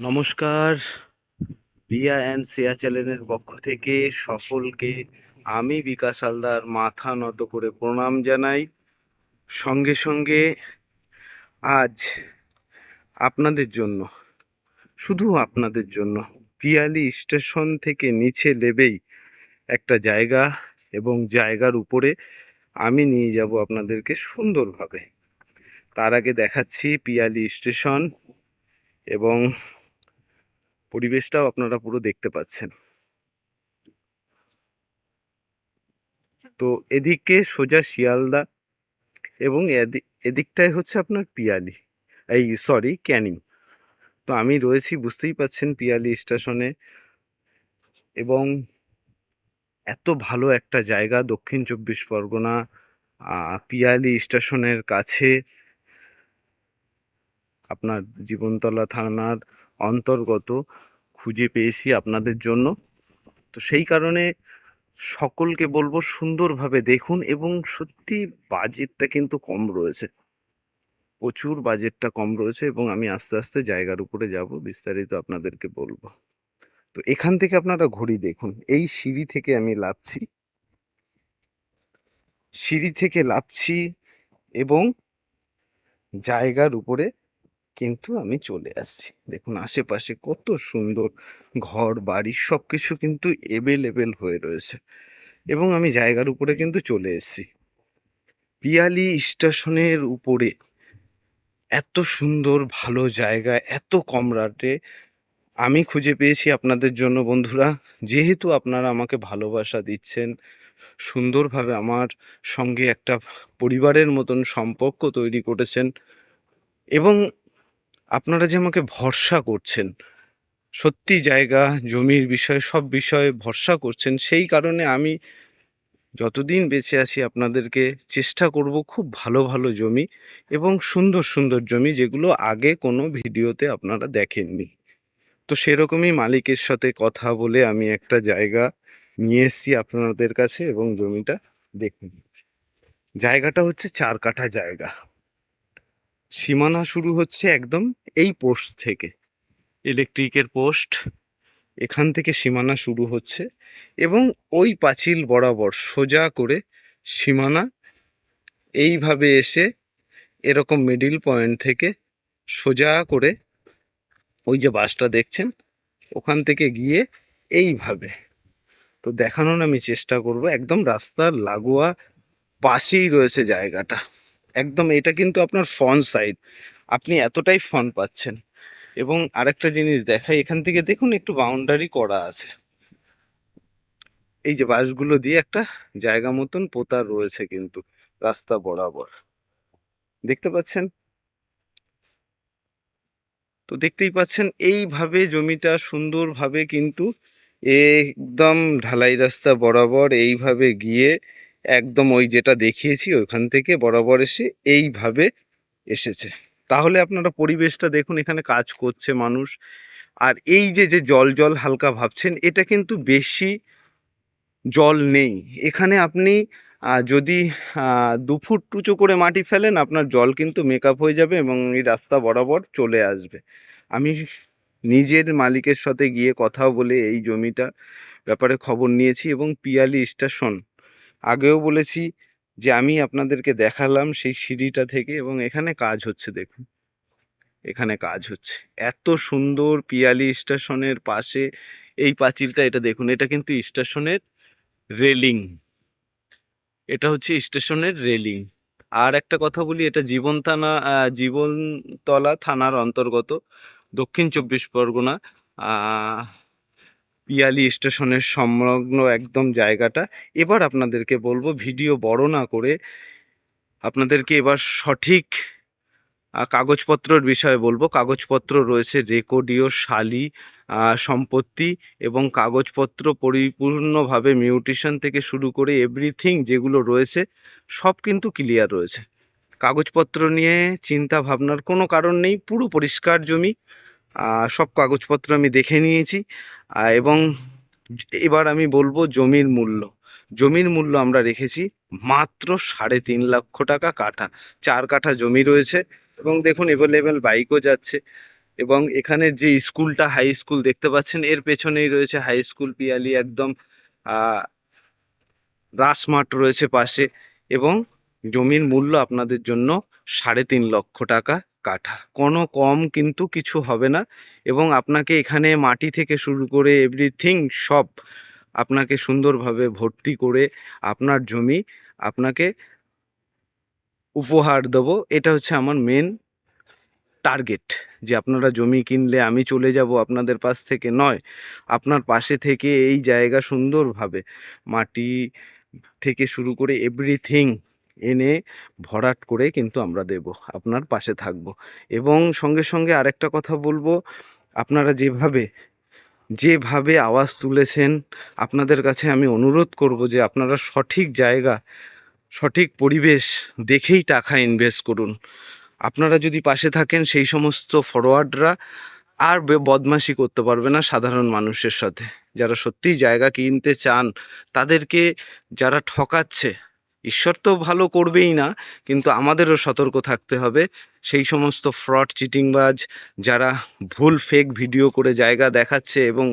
নমস্কার। রিয়া অ্যান্ড সিয়া চ্যানেলের পক্ষ থেকে সকলকে আমি বিকাশ হালদার মাথা নত করে প্রণাম জানাই। সঙ্গে সঙ্গে আজ আপনাদের জন্য, শুধু আপনাদের জন্য, পিয়ালি স্টেশন থেকে নিচে নেবেই একটা জায়গা এবং জায়গার উপরে আমি নিয়ে যাব আপনাদেরকে সুন্দরভাবে। তার আগে দেখাচ্ছি পিয়ালি স্টেশন এবং পরিবেশটাও আপনারা পুরো দেখতে পাচ্ছেন। তো এদিকে সোজা শিয়ালদা এবং এদি- এদিকটায় হচ্ছে আপনার পিয়ালি। এই সরি ক্যানিং। তো আমি রয়েছি বুঝতেই পাচ্ছেন পিয়ালি স্টেশনে এবং এত ভালো একটা জায়গা, দক্ষিণ চব্বিশ পরগনা পিয়ালি স্টেশনের কাছে আপনার জীবনতলা থানার অন্তর্গত খুঁজে পেয়েছি আপনাদের জন্য। তো সেই কারণে সকলকে বলব সুন্দরভাবে দেখুন এবং সত্যি বাজেটটা কিন্তু কম রয়েছে। প্রচুর বাজেটটা কম রয়েছে এবং আমি আস্তে আস্তে জায়গার উপরে যাব, বিস্তারিত আপনাদেরকে বলব। তো এখান থেকে আপনারা ঘড়ি দেখুন, এই সিঁড়ি থেকে আমি লাফছি। সিঁড়ি থেকে লাফছি এবং জায়গার উপরে কিন্তু আমি চলে আসছি। দেখুন, আশেপাশে কত সুন্দর ঘর, বাড়ি সব কিছু কিন্তু এভেলেবেল হয়ে রয়েছে। এবং আমি জায়গার উপরে কিন্তু চলে এসেছি। পিয়ালি স্টেশনের উপরে এত সুন্দর, ভালো জায়গা, এত কম রাতে আমি খুঁজে পেয়েছি আপনাদের জন্য বন্ধুরা। যেহেতু আপনারা আমাকে ভালোবাসা দিচ্ছেন, সুন্দরভাবে আমার সঙ্গে একটা পরিবারের মতন সম্পর্ক তৈরি করেছেন এবং আপনারা যে আমাকে ভরসা করছেন, সত্যি জায়গা, জমির বিষয়ে, সব বিষয়ে ভরসা করছেন, সেই কারণে আমি যতদিন বেঁচে আছি আপনাদেরকে চেষ্টা করব খুব ভালো ভালো জমি এবং সুন্দর সুন্দর জমি যেগুলো আগে কোনো ভিডিওতে আপনারা দেখেননি। তো সেরকমই মালিকের সাথে কথা বলে আমি একটা জায়গা নিয়ে এসেছি আপনাদের কাছে এবং জমিটা দেখুন। জায়গাটা হচ্ছে চার কাঠা জায়গা। সীমানা শুরু হচ্ছে একদম এই পোস্ট থেকে। ইলেকট্রিকের পোস্ট এখান থেকে সীমানা শুরু হচ্ছে এবং ওই পাঁচিল বরাবর সোজা করে সীমানা এইভাবে এসে এরকম মিডিল পয়েন্ট থেকে সোজা করে ওই যে বাসটা দেখছেন, ওখান থেকে গিয়ে এইভাবে। তো দেখানোর আমি চেষ্টা করব, একদম রাস্তার লাগোয়া পাশেই রয়েছে জায়গাটা। একদম এটা কিন্তু আপনার ফন সাইড আপনি এতটাই ফন পাচ্ছেন। এবং আরেকটা জিনিস দেখাই, এখান থেকে দেখুন একটু বাউন্ডারি করা আছে। এই যে বাঁশগুলো দিয়ে একটা জায়গা মতন পোতা রয়েছে কিন্তু, রাস্তা বরাবর। দেখতে পাচ্ছেন? তো দেখতেই পাচ্ছেন, এইভাবে জমিটা সুন্দরভাবে কিন্তু একদম ঢালাই রাস্তা বরাবর এইভাবে গিয়ে একদম ওই যেটা দেখিয়েছি ওইখান থেকে বরাবর এসে এইভাবে এসেছে। তাহলে আপনারা পরিবেশটা দেখুন, এখানে কাজ করছে মানুষ। আর এই যে যে জল জল হালকা ভাবছেন, এটা কিন্তু বেশি জল নেই। এখানে আপনি যদি দু ফুট উঁচু করে মাটি ফেলেন, আপনার জল কিন্তু মেকআপ হয়ে যাবে এবং এই রাস্তা বরাবর চলে আসবে। আমি নিজের মালিকের সাথে গিয়ে কথা বলে এই জমিটা ব্যাপারে খবর নিয়েছি এবং পিয়ালি স্টেশন আগেও বলেছি যে, আমি আপনাদেরকে দেখালাম সেই সিঁড়িটা থেকে এবং এখানে কাজ হচ্ছে দেখুন। এখানে কাজ হচ্ছে। এত সুন্দর পিয়ালি স্টেশনের পাশে এই পাঁচিলটা, এটা দেখুন, এটা কিন্তু স্টেশনের রেলিং। এটা হচ্ছে স্টেশনের রেলিং। আর একটা কথা বলি, এটা জীবন থানা জীবনতলা থানার অন্তর্গত, দক্ষিণ চব্বিশ পরগনা। পিয়ালি স্টেশনের সংলগ্ন একদম জায়গাটা। এবার আপনাদেরকে বলব, ভিডিও বড় না করে আপনাদেরকে এবার সঠিক কাগজপত্রর বিষয়ে বলব। কাগজপত্র রয়েছে রেকর্ডীয় শালি সম্পত্তি এবং কাগজপত্র পরিপূর্ণভাবে মিউটেশন থেকে শুরু করে এভরিথিং যেগুলো রয়েছে, সব কিন্তু ক্লিয়ার রয়েছে। কাগজপত্র নিয়ে চিন্তা ভাবনার কোনো কারণ নেই, পুরো পরিষ্কার জমি। সব কাগজপত্র আমি দেখে নিয়েছি এবং এবার আমি বলব জমির মূল্য। জমির মূল্য আমরা রেখেছি মাত্র সাড়ে তিন লক্ষ টাকা কাঠা। চার কাঠা জমি রয়েছে এবং দেখুন এভেলেবেল বাইকও যাচ্ছে এবং এখানের যে স্কুলটা হাই স্কুল দেখতে পাচ্ছেন এর পেছনেই রয়েছে হাই স্কুল পিয়ালি একদম আহ, রাসমাঠ রয়েছে পাশে এবং জমির মূল্য আপনাদের জন্য সাড়ে তিন লক্ষ টাকা। কাঠা। কোনো কম কিন্তু কিছু হবে না এবং আপনাকে এখানে মাটি থেকে শুরু করে এভরিথিং সব আপনাকে সুন্দরভাবে ভর্তি করে আপনার জমি আপনাকে উপহার দেবো। এটা হচ্ছে আমার মেন টার্গেট যে আপনারা জমি কিনলে আমি চলে যাব আপনাদের পাশ থেকে। নয়, আপনার পাশে থেকে এই জায়গা সুন্দরভাবে মাটি থেকে শুরু করে এভরিথিং এনে ভরাট করে কিন্তু আমরা দেব, আপনার পাশে থাকব। এবং সঙ্গে সঙ্গে আরেকটা কথা বলব, আপনারা যেভাবে যেভাবে আওয়াজ তুলেছেন, আপনাদের কাছে আমি অনুরোধ করব যে আপনারা সঠিক জায়গা, সঠিক পরিবেশ দেখেই টাকা ইনভেস্ট করুন। আপনারা যদি পাশে থাকেন, সেই সমস্ত ফরওয়ার্ডরা আর বদমাশি করতে পারবে না সাধারণ মানুষের সাথে। যারা সত্যিই জায়গা কিনতে চান, তাদেরকে যারা ঠকাচ্ছে ঈশ্বর তো ভালো করবেই না, কিন্তু আমাদেরও সতর্ক থাকতে হবে। সেই সমস্ত ফ্রড চিটিংবাজ যারা ভুল ফেক ভিডিও করে জায়গা দেখাচ্ছে এবং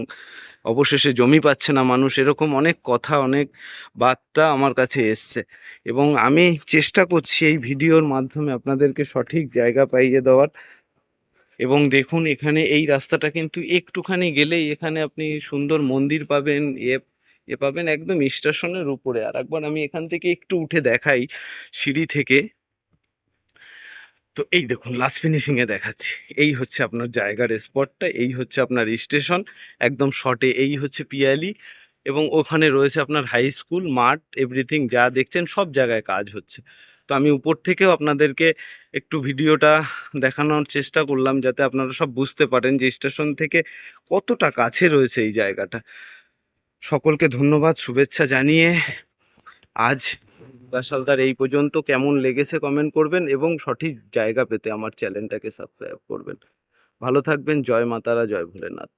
অবশেষে জমি পাচ্ছে না মানুষ, এরকম অনেক কথা, অনেক বার্তা আমার কাছে এসছে। এবং আমি চেষ্টা করছি এই ভিডিওর মাধ্যমে আপনাদেরকে সঠিক জায়গা পাইয়ে দেওয়ার। এবং দেখুন, এখানে এই রাস্তাটা কিন্তু একটুখানি গেলেই এখানে আপনি সুন্দর মন্দির পাবেন, এ এ পাবেন একদম স্টেশনের উপরে। আর একবার আমি এখান থেকে একটু উঠে দেখাই সিঁড়ি থেকে। তো এই দেখুন লাস্ট ফিনিশিংয়ে দেখাচ্ছি। এই হচ্ছে আপনার জায়গার স্পটটা এই হচ্ছে আপনার স্টেশন, একদম শর্টে এই হচ্ছে পিয়ালি এবং ওখানে রয়েছে আপনার হাই স্কুল মাঠ এভরিথিং যা দেখছেন সব জায়গায় কাজ হচ্ছে। তো আমি উপর থেকেও আপনাদেরকে একটু ভিডিওটা দেখানোর চেষ্টা করলাম যাতে আপনারা সব বুঝতে পারেন যে স্টেশন থেকে কতটা কাছে রয়েছে এই জায়গাটা। সকলকে ধন্যবাদ, শুভেচ্ছা জানিয়ে আজ গাছালদার এই পর্যন্ত কেমন লেগেছে কমেন্ট করবেন এবং সঠিক জায়গা পেতে আমার চ্যানেলটাকে সাবস্ক্রাইব করবেন। ভালো থাকবেন, জয় মাতারা, জয় ভোলেনাথ।